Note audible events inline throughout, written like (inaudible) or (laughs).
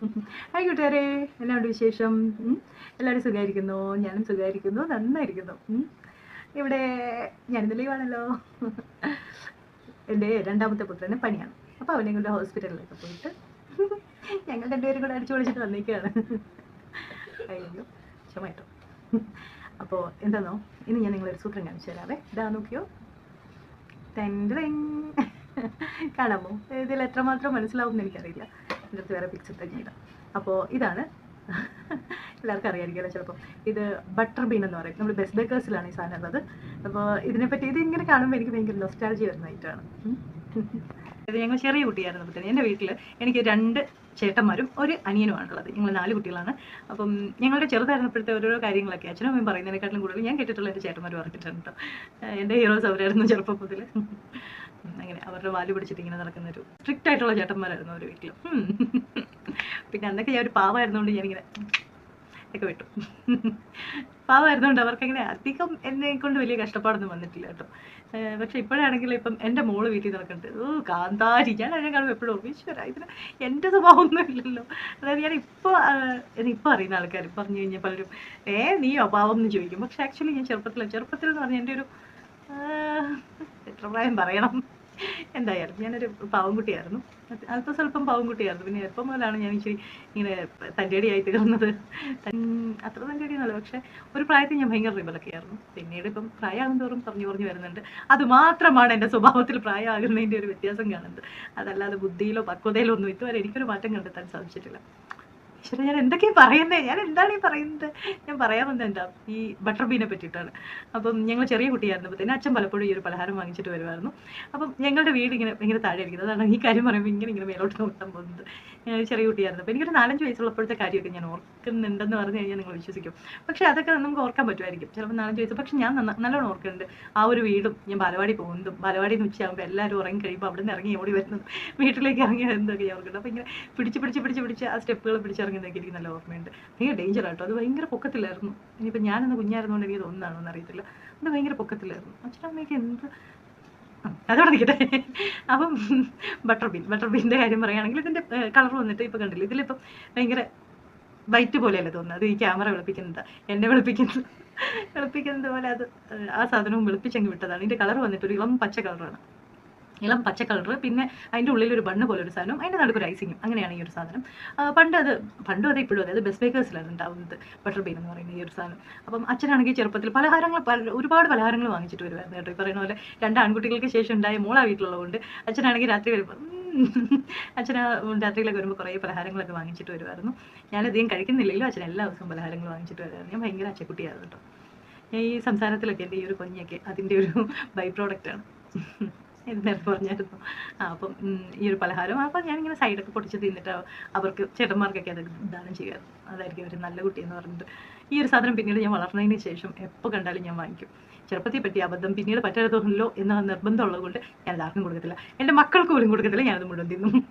Hi കൂട്ടുകാരെ എല്ലാവരുടെ വിശേഷം? എല്ലാവരും സുഖമായിരിക്കുന്നു ഞാനും സുഖമായിരിക്കുന്നു നന്നായിരിക്കുന്നു. ഇവിടെ ഞാനിന്ന് ലീവാണല്ലോ എന്റെ രണ്ടാമത്തെ പുത്രന് പണിയാണ് അപ്പോൾ അവനെ കൊണ്ട് ഹോസ്പിറ്റലിലൊക്കെ പോയിട്ട് ഞങ്ങൾ രണ്ടുപേരും കൂടെ അടിച്ചു പൊളിച്ചിട്ട് വന്നേക്കാണ്. അയ്യോ ക്ഷമായിട്ടോ അപ്പോൾ എന്താണോ ഇനി ഞാൻ നിങ്ങളൊരു സൂത്രം കാണിച്ചു തരാവേ. ഇതാ നോക്കിയോ? ടെൻഡറിങ് കാണാമോ? ഇതിൽ എത്രമാത്രം മനസ്സിലാവും എന്ന് എനിക്കറിയില്ല. എന്റെ വേറെ പിക്ചർ തന്നെ ഇടാം. അപ്പോൾ ഇതാണ്. (laughs) എല്ലാവർക്കും അറിയാമായിരിക്കും ചിലപ്പോൾ ഇത് ബട്ടർ ബീൻ എന്ന് പറയും. നമ്മൾ ബെസ്റ്റ് ബേക്കേഴ്സിലാണ് ഈ സാധനം ഉള്ളത്. അപ്പോൾ ഇതിനെപ്പറ്റി ഇത് ഇങ്ങനെ കാണുമ്പോൾ എനിക്ക് ഭയങ്കര നൊസ്റ്റാൾജി വരുന്നതായിട്ടാണ്. (laughs) ഇത് ഞങ്ങൾ ചെറിയ കുട്ടിയായിരുന്നു അപ്പോൾ എന്റെ വീട്ടിൽ എനിക്ക് രണ്ട് ചേട്ടന്മാരും ഒരു അനിയനുമാണുള്ളത്. ഞങ്ങൾ നാല് കുട്ടികളാണ്. അപ്പം ഞങ്ങളുടെ ചെറുതായിരുന്നപ്പോഴത്തെ ഓരോരോ കാര്യങ്ങളൊക്കെ അച്ഛനും അമ്മയും പറയുന്നതിനെക്കാട്ടിലും കൂടുതൽ ഞാൻ കേട്ടിട്ടുള്ള എന്റെ ചേട്ടന്മാർ പറഞ്ഞിട്ടുണ്ട് എന്റെ ഹീറോസ് അവരായിരുന്നു ചെറുപ്പം മുതൽ അങ്ങനെ അവരുടെ വാൽ പിടിച്ചിട്ട് ഇങ്ങനെ നടക്കുന്ന ഒരു സ്ട്രിക്റ്റ് ആയിട്ടുള്ള ചേട്ടന്മാരായിരുന്നു ഒരു വീട്ടിൽ പിന്നെ അന്നൊക്കെ ഞാൻ ഒരു പാവമായിരുന്നുകൊണ്ട് ഞാനിങ്ങനെ ഒക്കെ വിട്ടു. പാവമായിരുന്നുകൊണ്ട് അവർക്കങ്ങനെ അധികം എന്നെ കൊണ്ട് വലിയ കഷ്ടപ്പാടൊന്നും വന്നിട്ടില്ല കേട്ടോ. പക്ഷെ ഇപ്പോഴാണെങ്കിൽ ഇപ്പം എന്റെ മോൾ വീട്ടിൽ നടക്കുന്നുണ്ട്. ഓ കാന്താരി. ഞാൻ അതിനെ കാണുമ്പോൾ എപ്പോഴും ഓർക്കും, ഈശ്വരാ ഇതിന് എന്റെ സ്വഭാവമൊന്നും ഇല്ലല്ലോ. അതായത് ഞാൻ ഇപ്പോൾ ഇപ്പോൾ അറിയുന്ന ആൾക്കാർ പറഞ്ഞു കഴിഞ്ഞാൽ പലരും ഏ നീ പാവം എന്ന് ചോദിക്കും. പക്ഷെ ആക്ച്വലി ഞാൻ ചെറുപ്പത്തിൽ ചെറുപ്പത്തിൽ എന്ന് പറഞ്ഞാൽ എന്റെ ഒരു എത്ര പ്രായം പറയണം. എന്തായാലും ഞാനൊരു പാവംകുട്ടിയായിരുന്നു. അല്പം സ്വല്പം പാവംകുട്ടിയായിരുന്നു. പിന്നെ എപ്പം മുതലാണ് ഞാൻ ഇച്ചിരി ഇങ്ങനെ തന്റെടിയായി തീർന്നത്. അത്ര തന്റെടി എന്നല്ല പക്ഷെ ഒരു പ്രായത്തിൽ ഞാൻ ഭയങ്കര റിബലൊക്കെ ആയിരുന്നു പിന്നീട് ഇപ്പം പ്രായമാകും തോറും പറഞ്ഞു പറഞ്ഞു വരുന്നുണ്ട്. അത് മാത്രമാണ് എന്റെ സ്വഭാവത്തിൽ പ്രായമാകുന്നതിന്റെ ഒരു വ്യത്യാസം കാണുന്നത്. അതല്ലാതെ ബുദ്ധിയിലോ പക്വതയിലോ ഒന്നും ഇതുവരെ എനിക്കൊരു മാറ്റം കണ്ടെത്താൻ സാധിച്ചിട്ടില്ല. ഈശ്വര ഞാൻ എന്തൊക്കെയാ പറയുന്നത് ഞാൻ എന്താണ് ഈ പറയുന്നത്? ഞാൻ പറയാൻ വന്നത് എന്താ? ഈ ബട്ടർ ബീനെ പറ്റിയിട്ടാണ്. അപ്പം ഞങ്ങൾ ചെറിയ കുട്ടിയായിരുന്നപ്പോഴത്തേന് അച്ഛൻ പലപ്പോഴും ഈ ഒരു പലഹാരം വാങ്ങിച്ചിട്ട് വരുമായിരുന്നു. അപ്പം ഞങ്ങളുടെ വീട് ഇങ്ങനെ ഭയങ്കര താഴെ ഇരിക്കുന്നത് അതാണ് ഈ കാര്യം പറയുമ്പോൾ ഇങ്ങനെ ഇങ്ങനെ മേലോട്ട് നോക്കാൻ പോകുന്നത്. ചെറിയ കുട്ടിയായിരുന്നു. അപ്പം എനിക്കൊരു നാലഞ്ച് വയസ്സുള്ളപ്പോഴത്തെ കാര്യമൊക്കെ ഞാൻ ഓർക്കുന്നുണ്ടെന്ന് പറഞ്ഞു കഴിഞ്ഞാൽ നിങ്ങൾ വിശ്വസിക്കും. പക്ഷേ അതൊക്കെ നമുക്ക് ഓർക്കാൻ പറ്റുമായിരിക്കും. ചിലപ്പോൾ നാലഞ്ച് വയസ്സ്. പക്ഷെ ഞാൻ നല്ലോണം ഓർക്കുന്നുണ്ട്. ആ ഒരു വീടും ഞാൻ ബാലവാടി പോകുന്നതും ബാലവാടി എന്ന് ഉച്ചയാകുമ്പോൾ എല്ലാവരും ഉറങ്ങി കഴിയുമ്പോൾ അവിടെ നിന്ന് ഇറങ്ങി ഓടി വരുന്നത് വീട്ടിലേക്ക് ഇറങ്ങി വരുന്നതൊക്കെ ഞാൻ ഓർക്കുന്നുണ്ട്. അപ്പോൾ ഇങ്ങനെ പിടിച്ച് പിടിച്ച് പിടിച്ച് പിടിച്ച് ആ സ്റ്റെപ്പുകൾ പിടിച്ചിറങ്ങുന്നതൊക്കെ എനിക്ക് നല്ല ഓർമ്മയുണ്ട്. ഭയങ്കര ഡേഞ്ചർ ആട്ടോ. അത് ഭയങ്കര പൊക്കത്തിലായിരുന്നു. ഇനിയിപ്പോൾ ഞാനെന്ന് കുഞ്ഞായിരുന്നുകൊണ്ട് എനിക്ക് ഒന്നാണോ എന്നറിയത്തില്ല അത് ഭയങ്കര പൊക്കത്തിലായിരുന്നു. അച്ഛനമ്മയൊക്കെ എന്ത്? അതവിടെ നിൽക്കട്ടെ. അപ്പം ബട്ടർ ബീൻ ബട്ടർ ബീന്റെ കാര്യം പറയുകയാണെങ്കിൽ ഇതിന്റെ കളർ വന്നിട്ട് ഇപ്പോൾ കണ്ടില്ല? ഇതിലിപ്പം ഭയങ്കര വൈറ്റ് പോലെയല്ലേ തോന്നുന്നത്. ഈ ക്യാമറ വെളുപ്പിക്കുന്നത്. എന്നെ വെളുപ്പിക്കുന്നത്. വെളുപ്പിക്കുന്നത് പോലെ അത് ആ സാധനവും വെളുപ്പിച്ചങ്ങ് വിട്ടതാണ്. ഇതിന്റെ കളർ വന്നിട്ട് ഒരു ഇളം പച്ച കളറാണ്. ഇളം പച്ച കളർ പിന്നെ അതിന്റെ ഉള്ളിൽ ഒരു ബണ്ണ് പോലെ ഒരു സാധനം അതിന്റെ നടുക്കൊരു ഐസിങ്ങും അങ്ങനെയാണ് ഈ ഒരു സാധനം. പണ്ട് അത് പണ്ടും അത് ഇപ്പോഴും അതായത് ബസ് ബേക്കേഴ്സിലാണ് ഉണ്ടാവുന്നത് ബട്ടർ ബീൻ എന്ന് പറയുന്നത് ഈ ഒരു സാധനം. അപ്പം അച്ഛനാണെങ്കിൽ ചെറുപ്പത്തിൽ പലഹാരങ്ങൾ പല ഒരുപാട് പലഹാരങ്ങൾ വാങ്ങിച്ചിട്ട് വരുമായിരുന്നു കേട്ടോ. ഈ പറയുന്ന പോലെ രണ്ട് ആൺകുട്ടികൾക്ക് ശേഷം ഉണ്ടായ മോളാ വീട്ടിലുള്ളതുകൊണ്ട് അച്ഛനാണെങ്കിൽ രാത്രി വരുമ്പോൾ അച്ഛൻ രാത്രിയിലൊക്കെ വരുമ്പോൾ കുറേ പലഹാരങ്ങളൊക്കെ വാങ്ങിച്ചിട്ട് വരുമായിരുന്നു ഞാനധികം കഴിക്കുന്നില്ലെങ്കിലും അച്ഛൻ എല്ലാ ദിവസവും പലഹാരങ്ങൾ വാങ്ങിച്ചിട്ട് വരുമായിരുന്നു ഞാൻ ഭയങ്കര അച്ചക്കുട്ടിയായിരുന്നു കേട്ടോ. ഈ സംസാരത്തിലൊക്കെ എന്റെ ഈ ഒരു കൊഞ്ഞൊക്കെ അതിന്റെ ഒരു ബൈ പ്രോഡക്റ്റാണ് നേരത്തെ പറഞ്ഞായിരുന്നു. അപ്പം ഈ ഒരു പലഹാരം. അപ്പം ഞാനിങ്ങനെ സൈഡൊക്കെ പൊടിച്ച് തിന്നിട്ട് അവർക്ക് ചേട്ടന്മാർക്കൊക്കെ അത് ദാനം ചെയ്യുമായിരുന്നു അതായിരിക്കും ഒരു നല്ല കുട്ടി എന്ന് പറഞ്ഞിട്ട്. ഈ ഒരു സാധനം പിന്നീട് ഞാൻ വളർന്നതിന് ശേഷം എപ്പോൾ കണ്ടാലും ഞാൻ വാങ്ങിക്കും. ചെറുപ്പത്തിൽ പറ്റിയ അബദ്ധം പിന്നീട് പറ്റരുതല്ലോ എന്ന നിർബന്ധമുള്ളത് കൊണ്ട് ഞാനത് ആർക്കും കൊടുക്കത്തില്ല. എന്റെ മക്കൾക്ക് പോലും കൊടുക്കത്തില്ല. ഞാനത് മുഴുവൻ തിന്നും.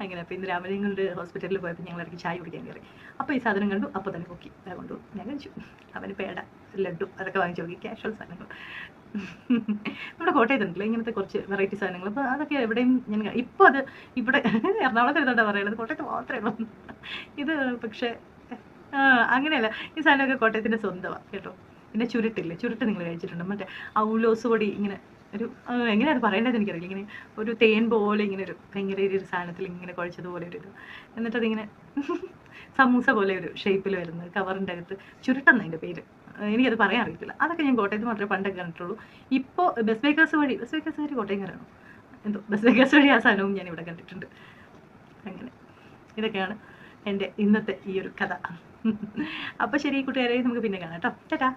അങ്ങനെ. അപ്പോൾ ഇന്ന് രാവിലെ കൊണ്ട് ഹോസ്പിറ്റലിൽ പോയപ്പോൾ ഞങ്ങൾ ഇടയ്ക്ക് ചായ കുടിക്കാൻ കയറി. അപ്പോൾ ഈ സാധനം കണ്ടു. അപ്പോൾ തന്നെ പൊക്കി. അതുകൊണ്ട് കൊണ്ടു ഞാൻ കഴിച്ചു. അവന് പേട ലഡു അതൊക്കെ വാങ്ങിച്ചു നോക്കി ക്യാഷ്വൽ സാധനങ്ങൾ. നമ്മുടെ കോട്ടയത്തുണ്ടല്ലോ ഇങ്ങനത്തെ കുറച്ച് വെറൈറ്റി സാധനങ്ങൾ. അപ്പോൾ അതൊക്കെ എവിടെയും ഞാൻ ഇപ്പോൾ അത് ഇവിടെ (laughs) എറണാകുളത്ത് ഇരുന്നോണ്ടാ പറയുന്നത് കോട്ടയത്ത് മാത്രമേ ഉള്ളൂ. ഇത് പക്ഷേ അങ്ങനെയല്ല. ഈ സാധനമൊക്കെ കോട്ടയത്തിന്റെ സ്വന്തമാണ് കേട്ടോ. പിന്നെ ചുരുട്ടില്ലേ? ചുരുട്ട് നിങ്ങൾ കഴിച്ചിട്ടുണ്ട്. മറ്റേ ഔലോസ് പൊടി ഇങ്ങനെ ഒരു എങ്ങനെയാണ് പറയേണ്ടത് എനിക്കറിയില്ല. ഇങ്ങനെ ഒരു തേൻ പോലെ ഇങ്ങനെ ഒരു ഭയങ്കര ഒരു സാധനത്തിൽ ഇങ്ങനെ കുഴച്ചതുപോലെ ഒരു ഇത്. എന്നിട്ട് അതിങ്ങനെ (laughs) സമൂസ പോലെ ഒരു ഷേപ്പിൽ വരുന്നത് കവറിന്റെ അകത്ത്. ചുരുട്ടെന്ന് അതിന്റെ പേര്? എനിക്കത് പറയാൻ അറിയത്തില്ല. അതൊക്കെ ഞാൻ കോട്ടയത്ത് മാത്രമേ പണ്ടൊക്കെ കണ്ടിട്ടുള്ളൂ. ഇപ്പോൾ ബസ് ബേക്കേഴ്സ് വഴി ബസ് ബേക്കേഴ്സ് വഴി കോട്ടയംകാരാണോ? എന്തോ ബസ് ബേക്കേഴ്സ് വഴി ആ സാധനവും ഞാൻ ഇവിടെ കണ്ടിട്ടുണ്ട്. അങ്ങനെ. ഇതൊക്കെയാണ് എന്റെ ഇന്നത്തെ ഈ ഒരു കഥ. അപ്പോൾ ശരി കൂട്ടുകാരെ നമുക്ക് പിന്നെ കാണാം കേട്ടോ. ടാറ്റാ.